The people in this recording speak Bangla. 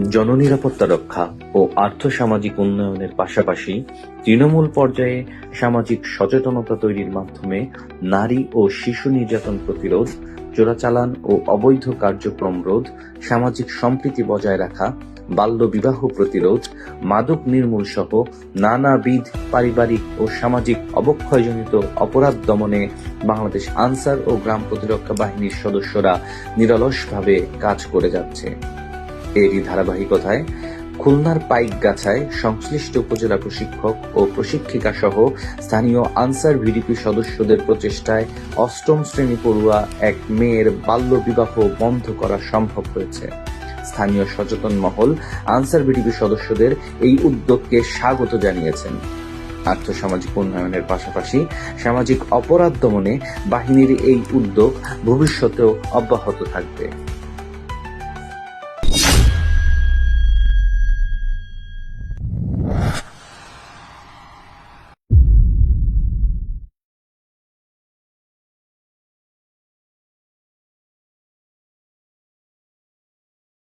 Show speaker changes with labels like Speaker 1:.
Speaker 1: জননিরাপত্তা রক্ষা ও আর্থসামাজিক উন্নয়নের পাশাপাশি তৃণমূল পর্যায়ে সামাজিক সচেতনতা তৈরির মাধ্যমে নারী ও শিশু নির্যাতন প্রতিরোধ, চোরাচালান ও অবৈধ কার্যক্রম রোধ, সামাজিক সম্প্রীতি বজায় রাখা, বাল্যবিবাহ প্রতিরোধ, মাদক নির্মূল সহ নানাবিধ পারিবারিক ও সামাজিক অবক্ষয়জনিত অপরাধ দমনে বাংলাদেশ আনসার ও গ্রাম প্রতিরক্ষা বাহিনীর সদস্যরা নিরলসভাবে কাজ করে যাচ্ছে। এরই ধারাবাহিকতায় খুলনার পাইকগাছায় সংশ্লিষ্ট উপজেলা প্রশিক্ষক ও প্রশিক্ষিকা সহ স্থানীয় আনসার ভিডিপি সদস্যদের প্রচেষ্টায় অষ্টম শ্রেণি পড়ুয়া এক মেয়ের বাল্য বিবাহ বন্ধ করা সম্ভব হয়েছে। স্থানীয় সচেতন মহল আনসার ভিডিপি সদস্যদের এই উদ্যোগকে স্বাগত জানিয়েছেন। আর্থসামাজিক উন্নয়নের পাশাপাশি সামাজিক অপরাধ দমনে বাহিনীর এই উদ্যোগ ভবিষ্যতেও অব্যাহত থাকবে।